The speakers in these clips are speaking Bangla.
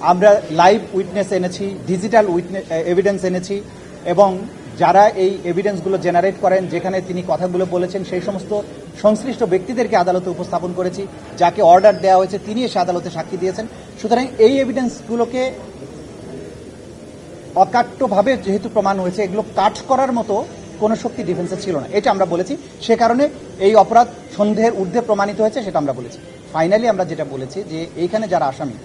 আমরা লাইভ উইটনেস এনেছি ডিজিটাল উইটনেস এভিডেন্স এনেছি এবং যারা এই এভিডেন্সগুলো জেনারেট করেন, যেখানে তিনি কথাগুলো বলেছেন, সেই সমস্ত সংশ্লিষ্ট ব্যক্তিদেরকে আদালতে উপস্থাপন করেছি, যাকে অর্ডার দেওয়া হয়েছে, তিনি এসে আদালতে সাক্ষী দিয়েছেন। সুতরাং এই এভিডেন্সগুলোকে অকাট্যভাবে যেহেতু প্রমাণ হয়েছে, এগুলো কাট করার মতো কোনো শক্তি ডিফেন্সে ছিল না। এটা আমরা বলেছি। সে কারণে এই অপরাধ সন্দেহের ঊর্ধ্বে প্রমাণিত হয়েছে, সেটা আমরা বলেছি। ফাইনালি আমরা যেটা বলেছি যে এইখানে যারা আসামি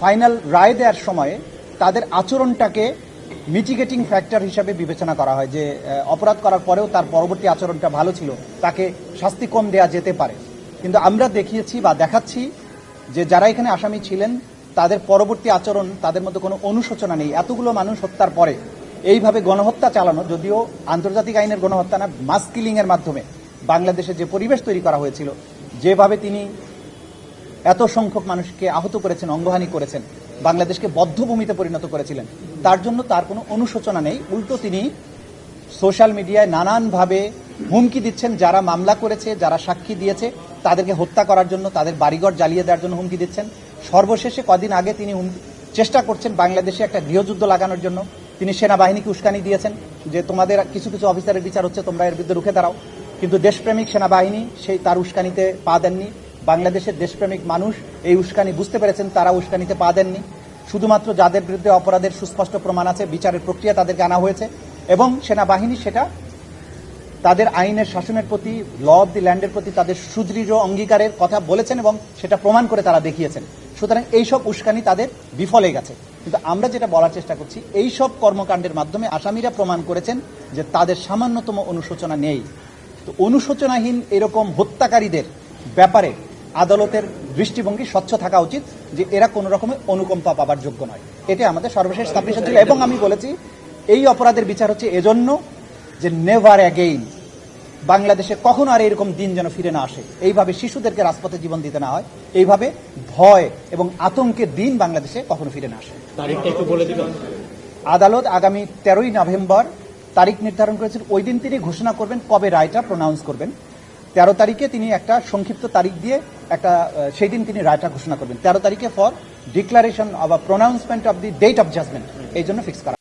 ফাইনাল রায় দেওয়ার সময়ে তাদের আচরণটাকে মিটিগেটিং ফ্যাক্টর হিসাবে বিবেচনা করা হয় যে অপরাধ করার পরেও তার পরবর্তী আচরণটা ভালো ছিল, তাকে শাস্তি কম দেওয়া যেতে পারে। কিন্তু আমরা দেখিয়েছি বা দেখাচ্ছি যে যারা এখানে আসামি ছিলেন, তাদের পরবর্তী আচরণ, তাদের মধ্যে কোনো অনুশোচনা নেই। এতগুলো মানুষ হত্যার পরে এইভাবে গণহত্যা চালানো, যদিও আন্তর্জাতিক আইনের গণহত্যা না মাস কিলিংয়ের মাধ্যমে বাংলাদেশে যে পরিবেশ তৈরি করা হয়েছিল, যেভাবে তিনি এত সংখ্যক মানুষকে আহত করেছেন, অঙ্গহানি করেছেন, বাংলাদেশকে বদ্ধভূমিতে পরিণত করেছিলেন। তার জন্য তার কোনো অনুশোচনা নেই। উল্টো তিনি সোশ্যাল মিডিয়ায় নানানভাবে হুমকি দিচ্ছেন, যারা মামলা করেছে, যারা সাক্ষী দিয়েছে, তাদেরকে হত্যা করার জন্য, তাদের বাড়িঘর জ্বালিয়ে দেওয়ার জন্য হুমকি দিচ্ছেন। সর্বশেষে কদিন আগে তিনি চেষ্টা করছেন বাংলাদেশে একটা গৃহযুদ্ধ লাগানোর জন্য। তিনি সেনাবাহিনীকে উস্কানি দিয়েছেন যে, তোমাদের কিছু কিছু অফিসারের বিচার হচ্ছে, তোমরা এর বিরুদ্ধে রুখে দাঁড়াও। কিন্তু দেশপ্রেমিক সেনাবাহিনী সেই তার উস্কানিতে পা দেননি। বাংলাদেশের দেশপ্রেমিক মানুষ এই উস্কানি বুঝতে পেরেছেন, তারা উস্কানিতে পা দেননি। শুধুমাত্র যাদের বিরুদ্ধে অপরাধের সুস্পষ্ট প্রমাণ আছে, বিচারের প্রক্রিয়া তাদেরকে আনা হয়েছে এবং সেনাবাহিনী সেটা তাদের আইনের শাসনের প্রতি, ল অব দি ল্যান্ডের প্রতি তাদের সুদৃঢ় অঙ্গীকারের কথা বলেছেন এবং সেটা প্রমাণ করে তারা দেখিয়েছেন। সুতরাং এইসব উস্কানি তাদের বিফলে গেছে। কিন্তু আমরা যেটা বলার চেষ্টা করছি এই সব কর্মকাণ্ডের মাধ্যমে আসামিরা প্রমাণ করেছেন যে তাদের সামান্যতম অনুশোচনা নেই। তো অনুশোচনাহীন এরকম হত্যাকারীদের ব্যাপারে আদালতের দৃষ্টিভঙ্গি স্বচ্ছ থাকা উচিত যে এরা কোনো রকমের অনুকম্পা পাবার যোগ্য নয়। এটা আমাদের সর্বশেষ সাবমিশন ছিল এবং আমি বলেছি এই অপরাধের বিচার হচ্ছে এজন্য যে নেভার অ্যাগেইন। বাংলাদেশে কখনো আর এরকম দিন যেন ফিরে না আসে। এইভাবে শিশুদেরকে রাজপথে জীবন দিতে না হয়। এইভাবে ভয় এবং আতঙ্কের দিন বাংলাদেশে কখনো ফিরে না আসে। তারিখটা একটু বলে দিবেন। আদালত আগামী তেরোই নভেম্বর তারিখ নির্ধারণ করেছেন। ওই দিন তিনি ঘোষণা করবেন কবে রায়টা প্রনাউন্স করবেন। তেরো তারিখে তিনি একটা সংক্ষিপ্ত তারিখ দিয়ে একটা সেই দিন তিনি রায়টা ঘোষণা করবেন। তেরো তারিখে for declaration of pronouncement of the date of judgment এই জন্য ফিক্স করা।